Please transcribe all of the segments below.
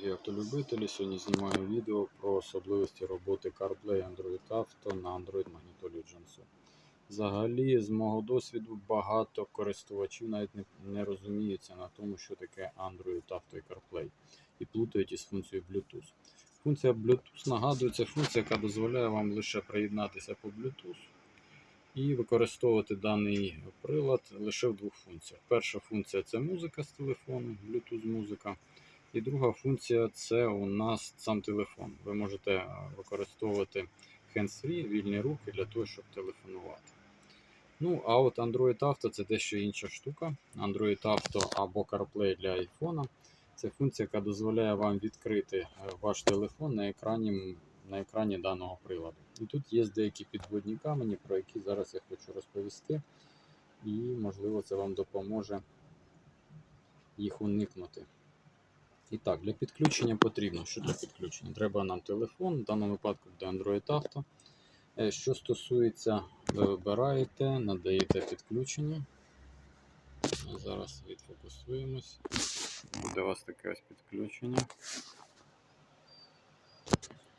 дорогі автолюбителі. Сьогодні знімаю відео про особливості роботи CarPlay Android Auto на Android Jansu. Взагалі, з мого досвіду, багато користувачів навіть не, не розуміються на тому, що таке Android Auto і CarPlay, і плутають із функцією Bluetooth. Функція Bluetooth нагадує, це функція, яка дозволяє вам лише приєднатися по Bluetooth і використовувати даний прилад лише в двох функціях. Перша функція це музика з телефону, Bluetooth музика. І друга функція це у нас сам телефон. Ви можете е, використовувати hands-free, вільні руки для того, щоб телефонувати. Ну, а от Android Auto це дещо інша штука. Android Auto або CarPlay для iPhone. Це функція, яка дозволяє вам відкрити е, ваш телефон на екрані, на екрані даного приладу. І тут є деякі підводні камені, про які зараз я хочу розповісти. І, можливо, це вам допоможе їх уникнути. І так, для підключення потрібно. Що для підключення? Треба нам телефон, в даному випадку буде Android Auto. Е, Що стосується, ви вибираєте, надаєте підключення. Зараз відфокусуємось. Буде у вас таке ось підключення.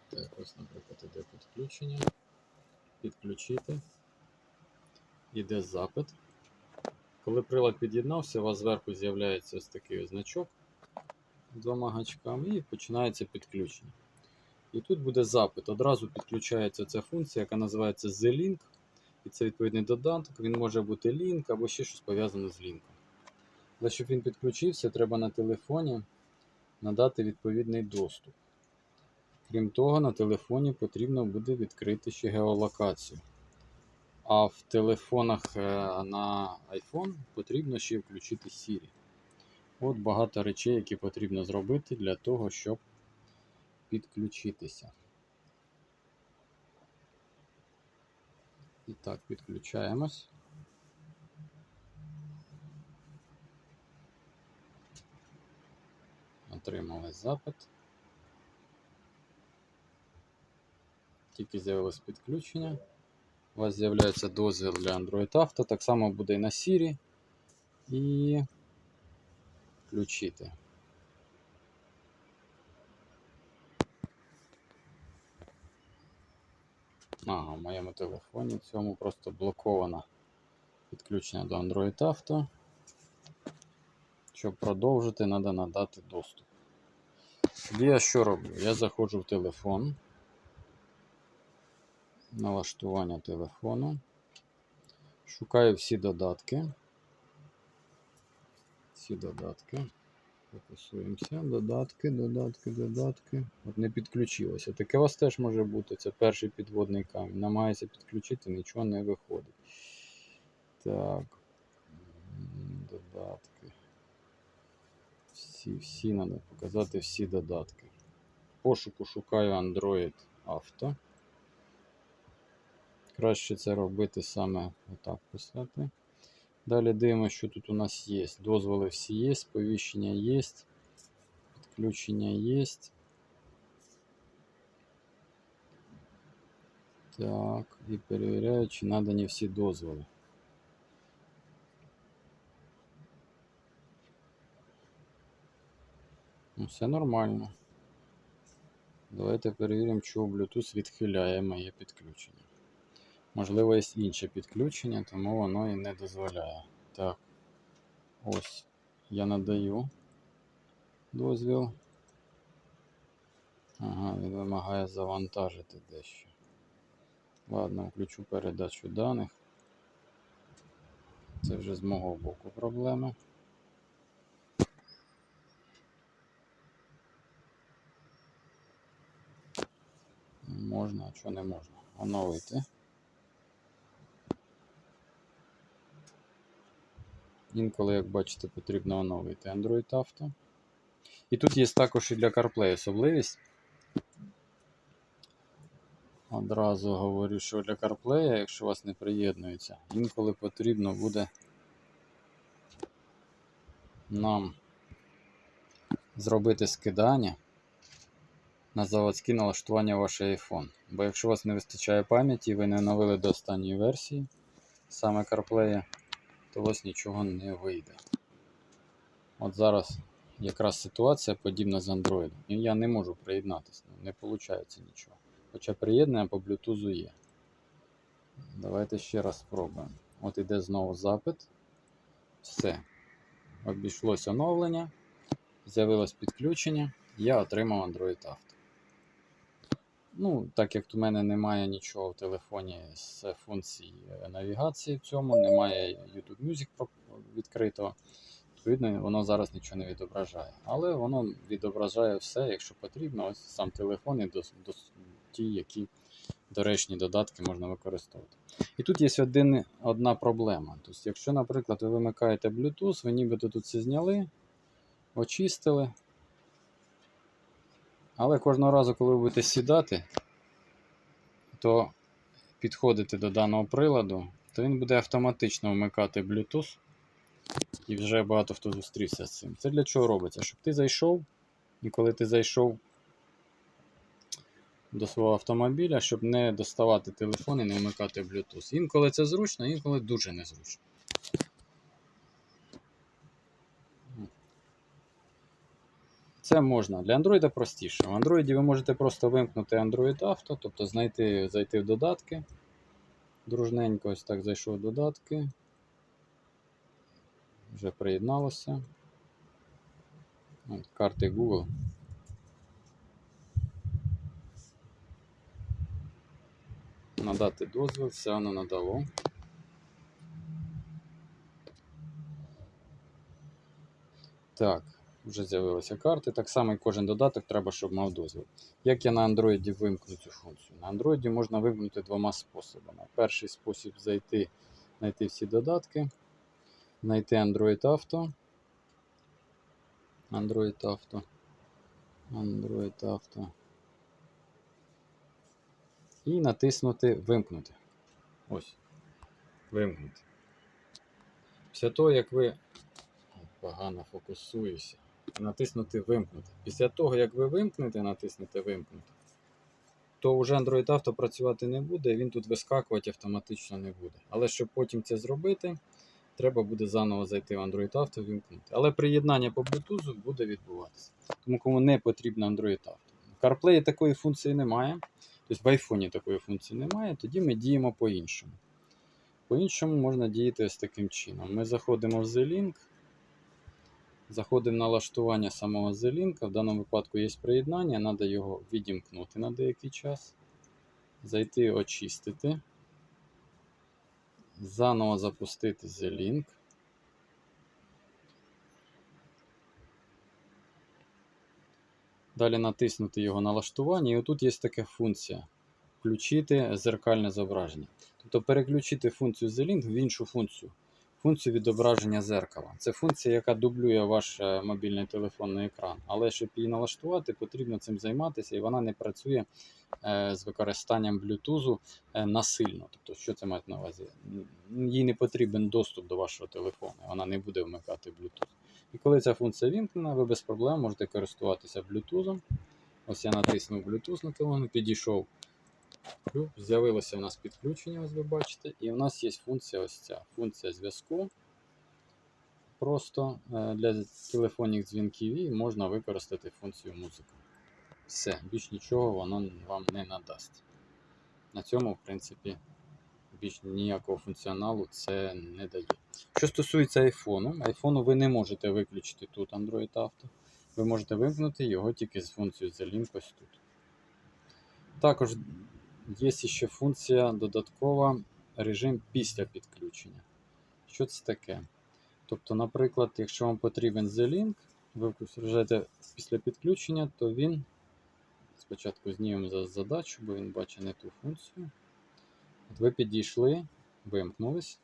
Так, ось, наприклад, іде підключення. Підключити. Іде запит. Коли прилад під'єднався, у вас зверху з'являється ось такий значок двома гачками і починається підключення. І тут буде запит. Одразу підключається ця функція, яка називається Z-Link. І це відповідний додаток. Він може бути лінк або ще щось пов'язане з лінком. Але щоб він підключився, треба на телефоні надати відповідний доступ. Крім того, на телефоні потрібно буде відкрити ще геолокацію. А в телефонах е, на iPhone потрібно ще включити Siri. От багато речей, які потрібно зробити для того, щоб підключитися. І так, підключаємось. Отримали запит. Тільки з'явилось підключення. У вас з'являється дозвіл для Android Auto. Так само буде і на Siri. І включити. Ага, в моєму телефоні цьому просто блоковано підключення до Android Auto. Щоб продовжити, треба надати доступ. Тоді я що роблю? Я заходжу в телефон, налаштування телефону, шукаю всі додатки. Всі додатки. Фокусуємося. Додатки, додатки, додатки. От не підключилося. Таке у вас теж може бути. Це перший підводний камінь. Намагається підключити, нічого не виходить. Так. Додатки. Всі, всі треба показати всі додатки. В пошуку шукаю Android Auto. Краще це робити саме отак писати. Далі дивимося, що тут у нас є. Дозволи всі є, сповіщення є, підключення є. Так, і перевіряю, чи надані всі дозволи. Ну, все нормально. Давайте перевіримо, чого Bluetooth відхиляє моє підключення. Можливо, є інше підключення, тому воно і не дозволяє. Так, ось я надаю дозвіл. Ага, він вимагає завантажити дещо. Ладно, включу передачу даних. Це вже з мого боку проблема. Можна, а що не можна? Оновити. Інколи, як бачите, потрібно оновити Android Auto. І тут є також і для CarPlay особливість. Одразу говорю, що для CarPlay, якщо у вас не приєднується, інколи потрібно буде нам зробити скидання на заводські налаштування вашого iPhone. Бо якщо у вас не вистачає пам'яті, ви не оновили до останньої версії саме CarPlay, то у вас нічого не вийде. От зараз якраз ситуація подібна з Android. І я не можу приєднатися, ну, не виходить нічого. Хоча приєднання по Bluetooth є. Давайте ще раз спробуємо. От іде знову запит. Все. Обійшлось оновлення. З'явилось підключення. Я отримав Android Auto. Ну, так як у мене немає нічого в телефоні з функцій е, навігації в цьому, немає YouTube Music відкритого, відповідно, воно зараз нічого не відображає. Але воно відображає все, якщо потрібно, ось сам телефон і дос, дос, ті, які доречні додатки можна використовувати. І тут є один, одна проблема. Тобто, якщо, наприклад, ви вимикаєте Bluetooth, ви нібито тут все зняли, очистили. Але кожного разу, коли ви будете сідати, то підходите до даного приладу, то він буде автоматично вмикати Bluetooth. І вже багато хто зустрівся з цим. Це для чого робиться? Щоб ти зайшов, і коли ти зайшов до свого автомобіля, щоб не доставати телефон і не вмикати Bluetooth. Інколи це зручно, інколи дуже незручно. Це можна. Для Android простіше. В Android ви можете просто вимкнути Android Auto, тобто знайти, зайти в додатки. Дружненько ось так зайшов в додатки. Вже приєдналося. Карти Google. Надати дозвіл, все воно надало. Так, вже з'явилися карти. Так само і кожен додаток треба, щоб мав дозвіл. Як я на Android вимкну цю функцію? На Android можна вимкнути двома способами. Перший спосіб зайти, знайти всі додатки, знайти Android Auto. Android Auto. Android Auto. І натиснути Вимкнути. Ось. Вимкнути. Після того, як ви погано фокусуюся. Натиснути Вимкнути. Після того, як ви вимкнете, натиснете Вимкнути, то вже Android Auto працювати не буде, він тут вискакувати автоматично не буде. Але щоб потім це зробити, треба буде заново зайти в Android Auto вимкнути. Але приєднання по Bluetooth буде відбуватися. Тому кому не потрібно Android Auto. В CarPlay такої функції немає. Тобто в iPhone такої функції немає, тоді ми діємо по-іншому. По-іншому можна діяти ось таким чином. Ми заходимо в The-Link, заходимо на налаштування самого The-Link. В даному випадку є приєднання, треба його відімкнути на деякий час, зайти очистити, заново запустити The-Link. Далі натиснути його налаштування, і отут є така функція включити зеркальне зображення. Тобто переключити функцію The Link в іншу функцію. Функцію відображення зеркала. Це функція, яка дублює ваш е, мобільний телефонний екран. Але щоб її налаштувати, потрібно цим займатися, і вона не працює е, з використанням Bluetooth е, насильно. Тобто, що це має на увазі? Їй не потрібен доступ до вашого телефону, вона не буде вмикати Bluetooth. І коли ця функція вімкнена, ви без проблем можете користуватися Bluetooth. Ось я натиснув Bluetooth на телефон, підійшов. З'явилося у нас підключення, ось ви бачите, і у нас є функція ось ця функція зв'язку. Просто е, для телефонних дзвінків і можна використати функцію музика. Все, більш нічого воно вам не надасть. На цьому, в принципі, більш ніякого функціоналу це не дає. Що стосується айфону, айфону ви не можете виключити тут Android Auto. Ви можете вимкнути його тільки з функцією The Link ось тут. Також є ще функція додаткова режим після підключення. Що це таке? Тобто, наприклад, якщо вам потрібен The-Link, ви включаєте після підключення, то він спочатку знімемо за задачу, бо він бачить не ту функцію. От ви підійшли, вимкнулись.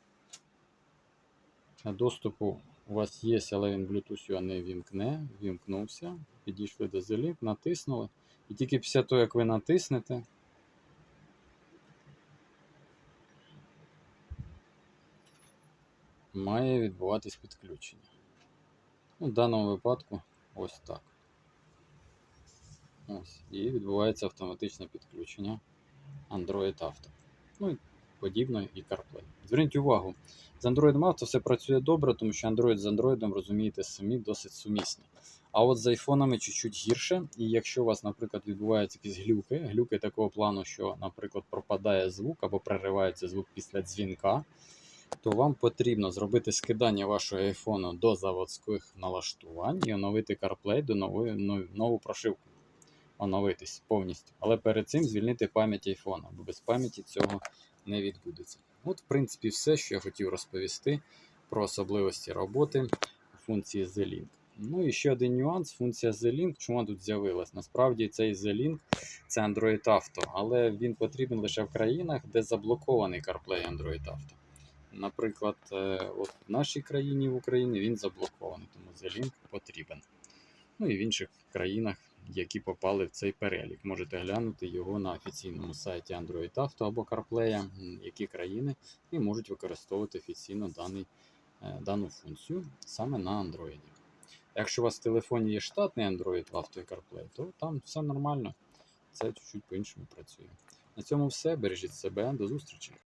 Доступу у вас є, але він Bluetooth його не вімкне, вімкнувся. Підійшли до The Link, натиснули. І тільки після того, як ви натиснете, має відбуватись підключення. Ну, в даному випадку ось так. Ось. І відбувається автоматичне підключення Android Auto. Ну і подібно і CarPlay. Зверніть увагу, з Android Auto все працює добре, тому що Android з Android, розумієте, самі досить сумісні. А от з айфонами чуть-чуть гірше. І якщо у вас, наприклад, відбуваються якісь глюки, глюки такого плану, що, наприклад, пропадає звук або переривається звук після дзвінка, то вам потрібно зробити скидання вашого айфону до заводських налаштувань і оновити CarPlay до нової нов- нову прошивку. Оновитись повністю. Але перед цим звільнити пам'ять айфона, бо без пам'яті цього не відбудеться. От, в принципі, все, що я хотів розповісти про особливості роботи функції The-Link. Ну і ще один нюанс: функція The-Link, чому тут з'явилась? Насправді цей The-Link це Android Auto, але він потрібен лише в країнах, де заблокований CarPlay Android Auto. Наприклад, е, от в нашій країні в Україні він заблокований, тому The-Link потрібен. Ну і в інших країнах, які попали в цей перелік. Можете глянути його на офіційному сайті Android Auto або CarPlay, які країни і можуть використовувати офіційно даний, е, дану функцію саме на Android. Якщо у вас в телефоні є штатний Android Auto і CarPlay, то там все нормально. Це чуть-чуть по-іншому працює. На цьому все. Бережіть себе, до зустрічі!